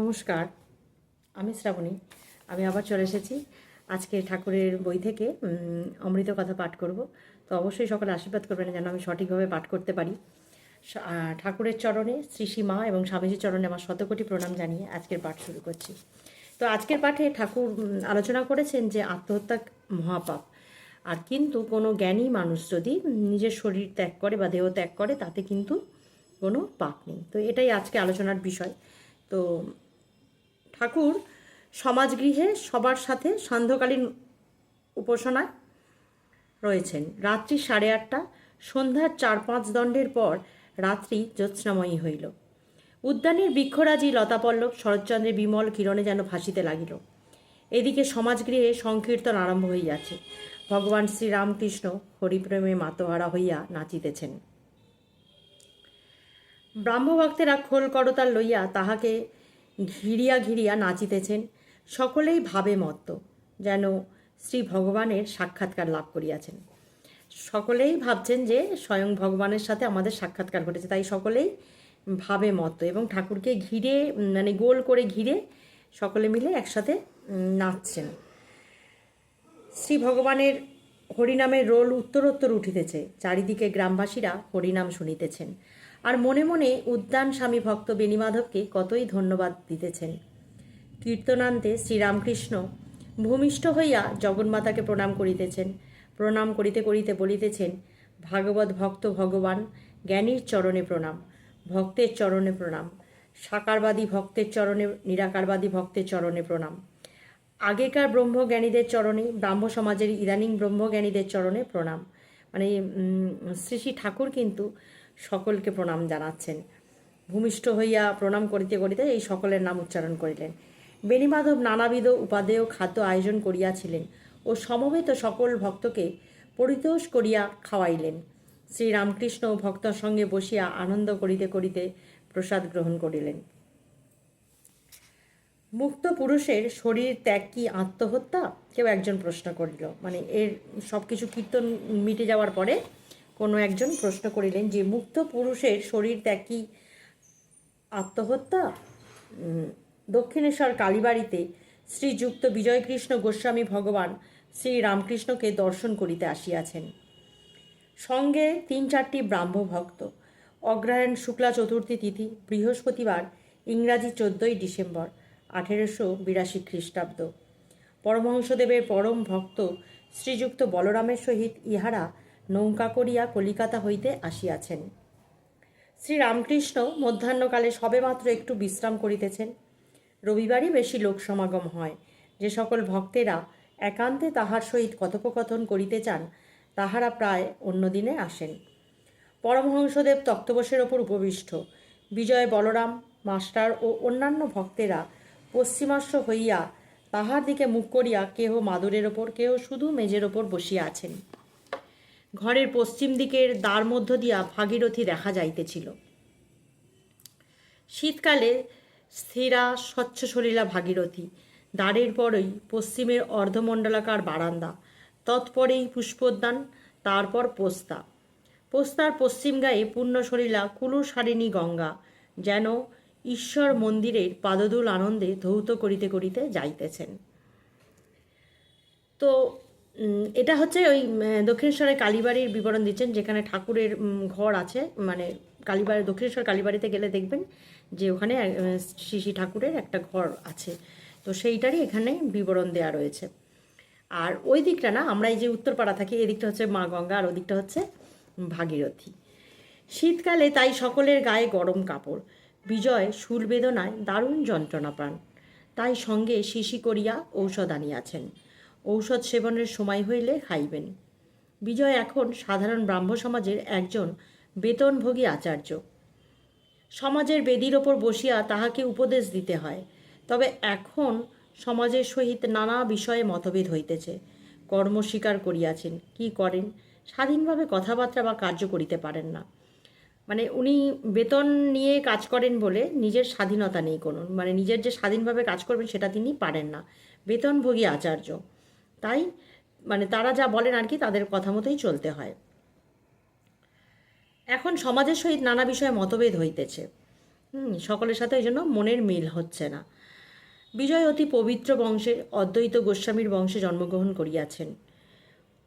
নমস্কার, আমি শ্রাবণী। আমি আবার চলে এসেছি আজকে ঠাকুরের বই থেকে অমৃত কথা পাঠ করব। তো অবশ্যই সকলে আশীর্বাদ করবেন যেন আমি সঠিকভাবে পাঠ করতে পারি। ঠাকুরের চরণে শ্রী শ্রী মা এবং স্বামীজির চরণে আমার শতকোটি প্রণাম জানিয়ে আজকের পাঠ শুরু করছি। তো আজকের পাঠে ঠাকুর আলোচনা করেছেন যে আত্মহত্যা মহাপাপ। আর কিন্তু কোনো জ্ঞানী মানুষ যদি নিজের শরীর ত্যাগ করে বা দেহ ত্যাগ করে, তাতে কিন্তু কোনো পাপ নেই। তো এটাই আজকে আলোচনার বিষয়। তো ঠাকুর সমাজগৃহে সবার সাথে সান্ধ্যকালীন উপাসনায় রয়েছেন। রাত্রি সাড়ে আটটা, সন্ধ্যার চার পাঁচ দণ্ডের পর রাত্রি জ্যোৎস্নাময়ী হইল। উদ্যানের বৃক্ষরাজি লতাপল্লব শরৎচন্দ্রের বিমল কিরণে যেন ভাসিতে লাগিল। এদিকে সমাজগৃহে সংকীর্তন আরম্ভ হইয়াছে। ভগবান শ্রীরামকৃষ্ণ হরিপ্রেমে মাতোহারা হইয়া নাচিতেছেন। ব্রাহ্মভক্তেরা খোল করতাল লইয়া তাহাকে ঘিরিয়া ঘিরিয়া নাচিতেছেন। সকলেই ভাবে মত্ত, যেন শ্রী ভগবানের সাক্ষাৎকার লাভ করিয়াছেন। সকলেই ভাবছেন যে স্বয়ং ভগবানের সাথে আমাদের সাক্ষাৎকার ঘটেছে, তাই সকলেই ভাবে মত্ত এবং ঠাকুরকে ঘিরে মানে গোল করে ঘিরে সকলে মিলে একসাথে নাচছেন। শ্রী ভগবানের হরিনামের রোল উত্তরোত্তর উঠিতেছে, চারিদিকে গ্রামবাসীরা হরিনাম শুনিতেছেন। আর মনে মনে উদ্যান স্বামী ভক্ত বেণীমাধবকে কতই ধন্যবাদ দিতেছেন। কীর্তনান্তে শ্রীরামকৃষ্ণ ভূমিষ্ঠ হইয়া জগন্মাতাকে প্রণাম করিতেছেন। প্রণাম করিতে করিতে বলিতেছেন, ভাগবত ভক্ত ভগবান, জ্ঞানীর চরণে প্রণাম, ভক্তের চরণে প্রণাম, সাকারবাদী ভক্তের চরণে, নিরাকারবাদী ভক্তের চরণে প্রণাম। আগেকার ব্রহ্মজ্ঞানীদের চরণে, ব্রাহ্ম সমাজের ইদানিং ব্রহ্মজ্ঞানীদের চরণে প্রণাম। মানে শ্রী শ্রী ঠাকুর কিন্তু সকলকে প্রণাম জানাচ্ছেন। ভূমিষ্ঠ হইয়া প্রণাম করিতে করিতে এই সকলের নাম উচ্চারণ করিলেন। বেণীমাধব নানাবিধ উপাদেয় খাদ্য আয়োজন করিয়াছিলেন ও সমবেত সকল ভক্তকে পরিতোষ করিয়া খাওয়াইলেন। শ্রীরামকৃষ্ণ ভক্তর সঙ্গে বসিয়া আনন্দ করিতে করিতে প্রসাদ গ্রহণ করিলেন। মুক্ত পুরুষের শরীর ত্যাগ কি আত্মহত্যা? কেউ একজন প্রশ্ন করিল। মানে এর সব কিছু কীর্তন মিটে যাওয়ার পরে কোনো একজন প্রশ্ন করিলেন যে, মুক্ত পুরুষের শরীর ত্যাগ কি আত্মহত্যা? দক্ষিণেশ্বর কালীবাড়িতে শ্রীযুক্ত বিজয়কৃষ্ণ গোস্বামী ভগবান শ্রী রামকৃষ্ণকে দর্শন করিতে আসিয়াছেন। সঙ্গে তিন চারটি ব্রাহ্ম ভক্ত। অগ্রহায়ণ শুক্লা চতুর্থী তিথি, বৃহস্পতিবার, ইংরাজি চোদ্দোই ডিসেম্বর, আঠেরোশো বিরাশি খ্রিস্টাব্দ। পরমহংসদেবের পরম ভক্ত শ্রীযুক্ত বলরামের সহিত ইহারা নৌকা করিয়া কলিকাতা হইতে আসিয়াছেন। শ্রী রামকৃষ্ণ মধ্যাহ্নকালে সবেমাত্র একটু বিশ্রাম করিতেছেন। রবিবারই বেশি লোক সমাগম হয়। যে সকল ভক্তেরা একান্তে তাহার সহিত কথোপকথন করিতে চান, তাহারা প্রায় অন্যদিনে আসেন। পরমহংসদেব তক্তবসের ওপর উপবিষ্ট। বিজয় বলরাম, মাস্টার ও অন্যান্য ভক্তেরা পশ্চিমাস্য হইয়া তাহার দিকে মুখ করিয়া কেহ মাদুরের ওপর, কেহ শুধু মেজের ওপর বসিয়া আছেন। ঘরের পশ্চিম দিকের দ্বার মধ্য দিয়া ভাগীরথী দেখা যাইতেছিল। শীতকালে স্থিরা স্বচ্ছ সলিলা ভাগীরথী, দ্বারের পরই পশ্চিমের অর্ধমণ্ডলাকার বারান্দা, তৎপরেই পুষ্পোদ্যান, তারপর পোস্তা। পোস্তার পশ্চিম গায়ে পূর্ণ সলিলা কুলু সারিণী গঙ্গা, যেন ঈশ্বর মন্দিরের পাদদুল আনন্দে ধৌত করিতে করিতে যাইতেছেন। তো এটা হচ্ছে ওই দক্ষিণেশ্বরের কালীবাড়ির বিবরণ দিচ্ছেন, যেখানে ঠাকুরের ঘর আছে মানে কালীবাড়ি, দক্ষিণেশ্বর কালীবাড়িতে গেলে দেখবেন যে ওখানে শ্রী ঠাকুরের একটা ঘর আছে। তো সেইটারই এখানে বিবরণ দেওয়া রয়েছে। আর ওই দিকটা না, আমরা এই যে উত্তরপাড়া থাকি, এই দিকটা হচ্ছে মা গঙ্গা, আর ওদিকটা হচ্ছে ভাগীরথী। শীতকালে তাই সকলের গায়ে গরম কাপড়, বিজয় শুল বেদনায় দারুণ যন্ত্রণা পান তাই সঙ্গে শিশি করিয়া ঔষধ আনিয়াছেন। ঔষধ সেবনের সময় হইলে খাইবেন। বিজয় এখন সাধারণ ব্রাহ্ম সমাজের একজন বেতনভোগী আচার্য। সমাজের বেদির ওপর বসিয়া তাহাকে উপদেশ দিতে হয়। তবে এখন সমাজের সহিত নানা বিষয়ে মতভেদ হইতেছে। কর্ম স্বীকার করিয়াছেন। কি করেন? স্বাধীনভাবে কথাবার্তা বা কার্য করিতে পারেন না। মানে উনি বেতন নিয়ে কাজ করেন বলে নিজের স্বাধীনতা নেই কোনো। মানে নিজের যে স্বাধীনভাবে কাজ করবেন সেটা তিনি পারেন না। বেতনভোগী আচার্য। তাই মানে তারা যা বলেন আর কি তাদের কথা মতোই চলতে হয়। এখন সমাজের সহিত নানা বিষয়ে মতভেদ হইতেছে। হুম, সকলের সাথে ওই জন্য মনের মিল হচ্ছে না। বিজয় অতি পবিত্র বংশে অদ্বৈত গোস্বামীর বংশে জন্মগ্রহণ করিয়াছেন।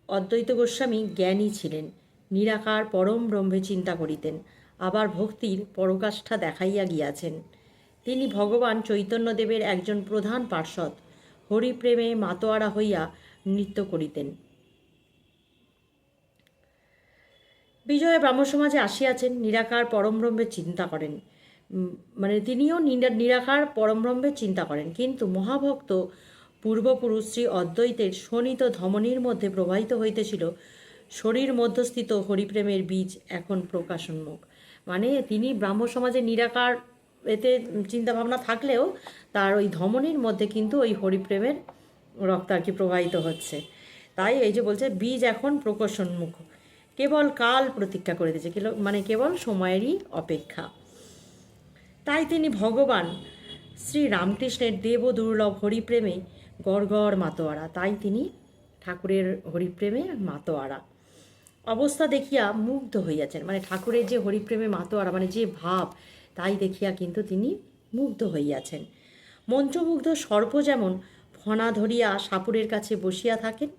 অদ্বৈত গোস্বামী জ্ঞানী ছিলেন, নিরাকার পরম ব্রহ্মে চিন্তা করিতেন, আবার ভক্তির পরকাষ্ঠা দেখাইয়া গিয়াছেন। তিনি ভগবান চৈতন্যদেবের একজন প্রধান পার্ষদ হরিপ্রেমে মাতোয়ারা হইয়া নৃত্য করিতেন। বিজয় ব্রাহ্ম সমাজে আসিয়াছেন, নিরাকার পরমব্রহ্মের চিন্তা করেন। মানে তিনিও নিরাকার পরমব্রহ্মের চিন্তা করেন। কিন্তু মহাভক্ত পূর্বপুরুষ শ্রী অদ্বৈতের শোণিত ধমনীর মধ্যে প্রবাহিত হইতেছিল। শরীর মধ্যস্থিত হরিপ্রেমের বীজ এখন প্রকাশোন্মুখ। মানে তিনি ব্রাহ্ম সমাজে নিরাকার এতে চিন্তাভাবনা থাকলেও তার ওই ধমনীর মধ্যে কিন্তু ওই হরিপ্রেমের রক্ত আর কি প্রবাহিত হচ্ছে। তাই এই যে বলছে, বীজ এখন প্রকাশোন্মুখ কেবল কাল প্রতীক্ষা করিতেছে কেল- মানে কেবল সময়েরই অপেক্ষা। তাই তিনি ভগবান শ্রী রামকৃষ্ণের দেব দুর্লভ হরিপ্রেমে গড়গড় মাতোয়ারা। তাই তিনি ঠাকুরের হরিপ্রেমে মাতোয়ারা। অবস্থা দেখিয়া মুগ্ধ হইয়াছেন। মানে ঠাকুরের যে হরিপ্রেমে মাতোয়ারা মানে যে ভাব তাই দেখিয়া কিন্তু তিনি মুগ্ধ হইয়াছেন। মন্ত্রমুগ্ধ সর্প যেমন ফণা ধরিয়া সাপুরের কাছে বসিয়া থাকেন,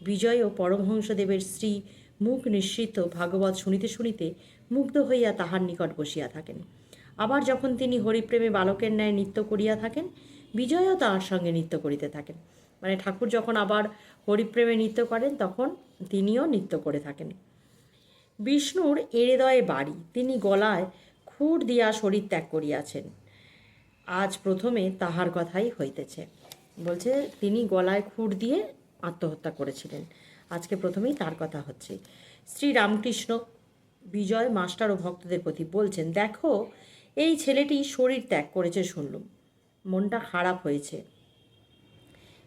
বিজয় ও পরমহংসদেবের স্ত্রী মুখ নিঃসৃত ভাগবত শুনিতে শুনিতে মুগ্ধ হইয়া তাহার নিকট বসিয়া থাকেন। আবার যখন তিনি হরিপ্রেমে বালকের ন্যায় নৃত্য করিয়া থাকেন, বিজয়ও তাহার সঙ্গে নৃত্য করিতে থাকেন। মানে ঠাকুর যখন আবার হরিপ্রেমে নৃত্য করেন, তখন তিনিও নৃত্য করে থাকেন। বিষ্ণুর এরেদয়ে বাড়ি, তিনি গলায় খুর দিয়া শরীর ত্যাগ করিয়াছেন। আজ প্রথমে তাহার কথাই হইতেছে। বলছে, তিনি গলায় খুর দিয়ে আত্মহত্যা করেছিলেন। আজকে প্রথমেই তার কথা হচ্ছে। শ্রী রামকৃষ্ণ বিজয় মাস্টার ও ভক্তদের প্রতি বলছেন, দেখো, এই ছেলেটি শরীর ত্যাগ করেছে, শুনলুম। মনটা খারাপ হয়েছে।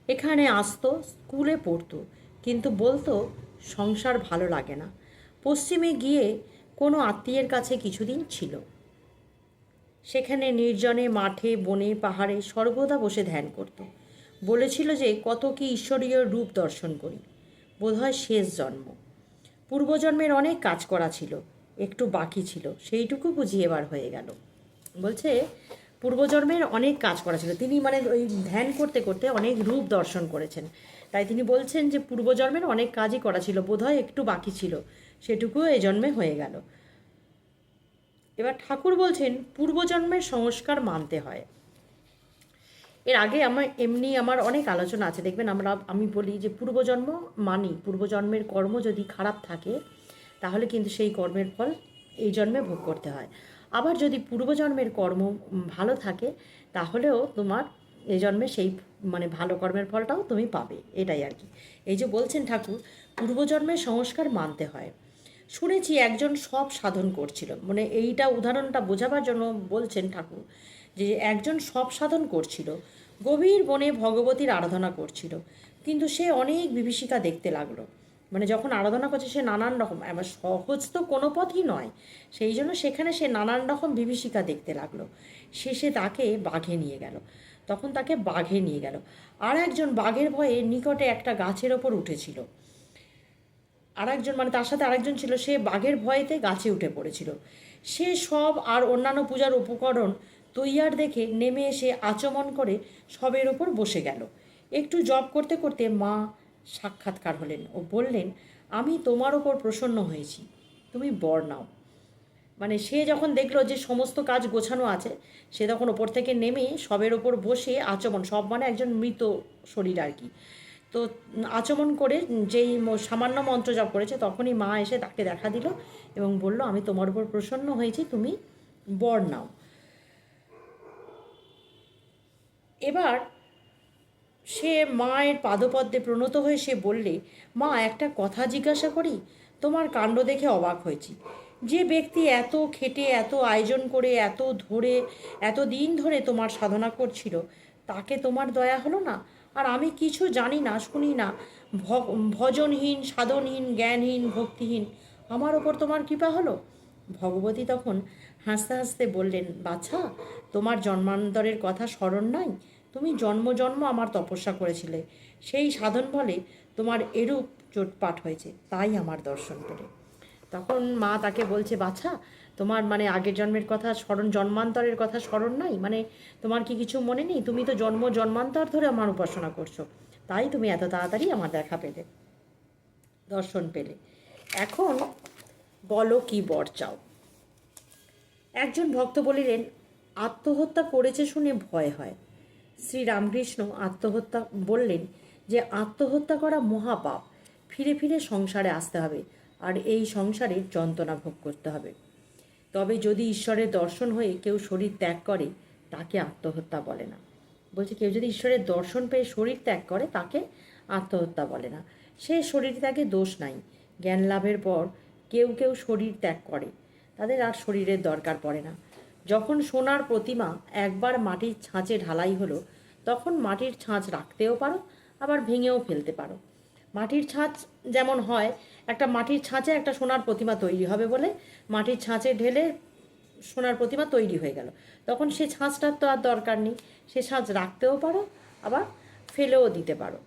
এখানে আসতো, স্কুলে পড়তো, কিন্তু বলতো, সংসার ভালো লাগে না। পশ্চিমে গিয়ে কোনো আত্মীয়ের কাছে কিছুদিন ছিল। সেখানে নির্জনে মাঠে, বনে, পাহাড়ে সর্বদা বসে ধ্যান করত। বলেছিল যে, কত কি ঈশ্বরীয় রূপ দর্শন করি। বোধহয় শেষ জন্ম। পূর্বজন্মের অনেক কাজ করা ছিল, একটু বাকি ছিল, সেইটুকু বুঝি এবার হয়ে গেল। বলছে, পূর্বজন্মের অনেক কাজ করা ছিল। তিনি মানে ওই ধ্যান করতে করতে অনেক রূপ দর্শন করেছেন। তাই তিনি বলছেন যে, পূর্বজন্মের অনেক কাজই করা ছিল, বোধহয় একটু বাকি ছিল, সেটুকুও এ জন্মে হয়ে গেল। এবার ঠাকুর বলছেন, পূর্বজন্মের সংস্কার মানতে হয়। এর আগে আমার এমনি আমার অনেক আলোচনা আছে। দেখবেন আমরা, আমি বলি যে পূর্বজন্ম মানি, পূর্বজন্মের কর্ম যদি খারাপ থাকে, তাহলে কিন্তু সেই কর্মের ফল এই জন্মে ভোগ করতে হয়। আবার যদি পূর্বজন্মের কর্ম ভালো থাকে, তাহলেও তোমার এই জন্মে সেই মানে ভালো কর্মের ফলটাও তুমি পাবে। এটাই আর কি। এই যে বলছেন ঠাকুর, পূর্বজন্মের সংস্কার মানতে হয়। শুনেছি একজন সব সাধন করছিল। মানে এইটা উদাহরণটা বোঝাবার জন্য বলছেন ঠাকুর যে একজন সব সাধন করছিল, গভীর বনে ভগবতীর আরাধনা করছিল, কিন্তু সে অনেক বিভীষিকা দেখতে লাগল। মানে যখন আরাধনা করছে সে নানান রকম, এবার সহজ তো কোনো পথই নয়, সেই জন্য সেখানে সে নানান রকম বিভীষিকা দেখতে লাগল। শেষে তাকে বাঘে নিয়ে গেল। তখন তাকে বাঘে নিয়ে গেল। আর একজন বাঘের ভয়ে নিকটে একটা গাছের ওপর উঠেছিল। আর একজন মানে তার সাথে আরেকজন ছিল, সে বাঘের ভয়েতে গাছে উঠে পড়েছিল। সে সব আর অন্যান্য পূজার উপকরণ তৈয়ার দেখে নেমে এসে আচমন করে সবের ওপর বসে গেল। একটু জব করতে করতে মা সাক্ষাৎকার হলেন ও বললেন, আমি তোমার ওপর প্রসন্ন হয়েছি। তুমি বর নাও। মানে সে যখন দেখল যে সমস্ত কাজ গোছানো আছে, সে তখন ওপর থেকে নেমে সবের ওপর বসে আচমন, সব মানে একজন মৃত শরীর আর কি। তো আচমন করে যেই সামান্য মন্ত্র জপ করেছে, তখনই মা এসে তাকে দেখা দিল এবং বলল, আমি তোমার উপর প্রসন্ন হয়েছি, তুমি বর নাও। এবার সে মায়ের পাদপদ্মে প্রণত হয়ে সে বললে, মা, একটা কথা জিজ্ঞাসা করি, তোমার কাণ্ড দেখে অবাক হয়েছি। যে ব্যক্তি এত খেটে, এত আয়োজন করে, এত ধরে এত দিন ধরে তোমার সাধনা করছিল, তাকে তোমার দয়া হলো না? আর আমি কিছু জানি না, শুনি না। ভজনহীন, সাধনহীন, জ্ঞানহীন, ভক্তিহীন, আমার ওপর তোমার কৃপা হলো? ভগবতী তখন হাসতে হাসতে বললেন, বাছা, তোমার জন্মান্তরের কথা স্মরণ নাই? তুমি জন্ম জন্ম আমার তপস্যা করেছিলে। সেই সাধন বলে তোমার এরূপ চোটপাট হয়েছে, তাই আমার দর্শন পেলে। তখন মা তাকে বলছে, বাছা তোমার মানে আগের জন্মের কথা স্মরণ, জন্মান্তরের কথা স্মরণ নাই? মানে তোমার কি কিছু মনে নেই? তুমি তো জন্ম, জন্মান্তর ধরে আমার উপাসনা করছ। তাই তুমি এত তাড়াতাড়ি আমার দেখা পেলে, দর্শন পেলে। এখন বলো কি বর চাও? একজন ভক্ত বলিলেন, আত্মহত্যা করেছে শুনে ভয় হয়। শ্রী রামকৃষ্ণ আত্মহত্যা বললেন যে, আত্মহত্যা করা মহাপাপ। ফিরে ফিরে সংসারে আসতে হবে, আর এই সংসারে যন্ত্রণা ভোগ করতে হবে। তবে যদি ঈশ্বরের দর্শন হয়ে কেউ শরীর ত্যাগ করে, তাকে আত্মহত্যা বলে না। বলছে, কেউ যদি ঈশ্বরের দর্শন পেয়ে শরীর ত্যাগ করে, তাকে আত্মহত্যা বলে না। সে শরীর ত্যাগে দোষ নাই। জ্ঞান লাভের পর কেউ কেউ শরীর ত্যাগ করে। তাদের আর শরীরের দরকার পড়ে না। যখন সোনার প্রতিমা একবার মাটির ছাঁচে ঢালাই হলো, তখন মাটির ছাঁচ রাখতেও পারো, আবার ভেঙেও ফেলতে পারো। মাটির ছাঁচ যেমন হয়, একটা মাটির ছাঁচে একটা সোনার প্রতিমা তৈরি হবে বলে মাটির ছাঁচে ঢেলে সোনার প্রতিমা তৈরি হয়ে গেল। তখন সে ছাঁচটার তো আর দরকার নেই, সে ছাঁচ রাখতেও পারো, আবার ফেলেও দিতে পারো।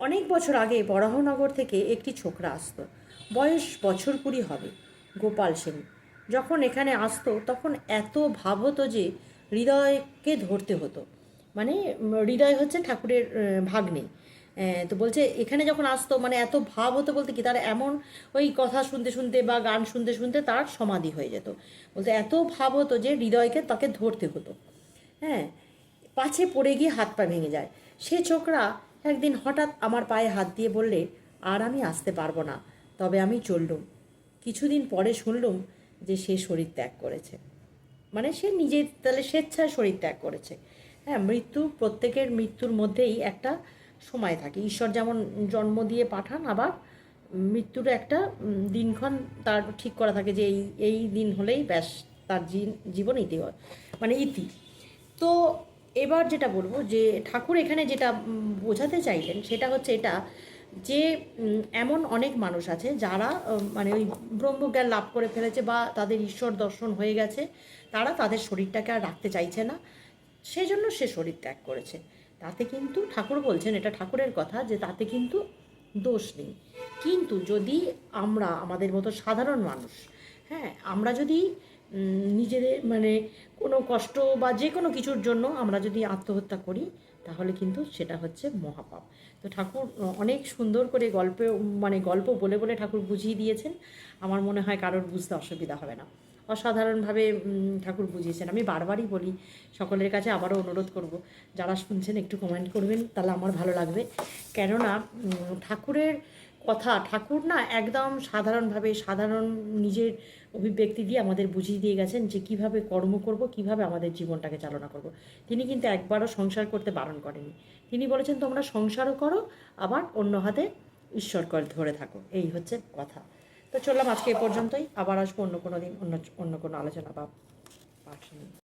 অনেক বছর আগে বরাহনগর থেকে একটি ছোকরা আসতো, বয়স বছর কুড়ি হবে, গোপাল সেন। যখন এখানে আসতো, তখন এত ভাব হতো যে হৃদয়কে ধরতে হতো। মানে হৃদয় হচ্ছে ঠাকুরের ভাগ্নে। তো বলছে, এখানে যখন আসতো মানে এত ভাব হতো বলতে কি, তার এমন ওই কথা শুনতে শুনতে বা গান শুনতে শুনতে তার সমাধি হয়ে যেত। বলতে এত ভাব হতো যে হৃদয়কে তাকে ধরতে হতো। হ্যাঁ পাছে পড়ে গিয়ে হাত পা ভেঙে যায়। সে ছোকরা একদিন হঠাৎ আমার পায়ে হাত দিয়ে বললে, আর আমি আসতে পারব না, তবে আমি চললুম। কিছুদিন পরে শুনলুম যে সে শরীর ত্যাগ করেছে। মানে সে নিজে তাহলে স্বেচ্ছায় শরীর ত্যাগ করেছে। হ্যাঁ মৃত্যু, প্রত্যেকের মৃত্যুর মধ্যেই একটা সময় থাকে। ঈশ্বর যেমন জন্ম দিয়ে পাঠান, আবার মৃত্যুর একটা দিনক্ষণ তার ঠিক করা থাকে যে এই এই দিন হলেই ব্যাস, তার জীবন ইতি হয় মানে ইতি। তো এবার যেটা বলব যে ঠাকুর এখানে যেটা বোঝাতে চাইলেন সেটা হচ্ছে এটা যে এমন অনেক মানুষ আছে যারা মানে ওই ব্রহ্মজ্ঞান লাভ করে ফেলেছে বা তাদের ঈশ্বর দর্শন হয়ে গেছে, তারা তাদের শরীরটাকে আর রাখতে চাইছে না। সেজন্য সে শরীর ত্যাগ করেছে। তাতে কিন্তু ঠাকুর বলছেন, এটা ঠাকুরের কথা যে তাতে কিন্তু দোষ নেই। কিন্তু যদি আমরা, আমাদের মতো সাধারণ মানুষ হ্যাঁ আমরা যদি নিজেদের মানে কোনো কষ্ট বা যে কোনো কিছুর জন্য আমরা যদি আত্মহত্যা করি, তাহলে কিন্তু সেটা হচ্ছে মহাপাপ। তো ঠাকুর অনেক সুন্দর করে গল্পে মানে গল্প বলে বলে ঠাকুর বুঝিয়ে দিয়েছেন। আমার মনে হয় কারোর বুঝতে অসুবিধা হবে না। অসাধারণভাবে ঠাকুর বুঝিয়েছেন। আমি বারবারই বলি, সকলের কাছে আবারও অনুরোধ করব, যারা শুনছেন একটু কমেন্ট করবেন, তাহলে আমার ভালো লাগবে। কেননা ঠাকুরের কথা, ঠাকুর না একদম সাধারণভাবে, সাধারণ নিজের অভিব্যক্তি দিয়ে আমাদের বুঝিয়ে দিয়ে গেছেন যে কীভাবে কর্ম করব, কীভাবে আমাদের জীবনটাকে চালনা করব। তিনি কিন্তু একবারও সংসার করতে বারণ করেনি তিনি বলেছেন, তোমরা সংসারও করো, আবার অন্য হাতে ঈশ্বর কর, ধরে থাকো। এই হচ্ছে কথা। তো চললাম আজকে এ পর্যন্তই। আবার আসব অন্য কোনো দিন, অন্য অন্য কোনো আলোচনা বা পাঠ নিয়ে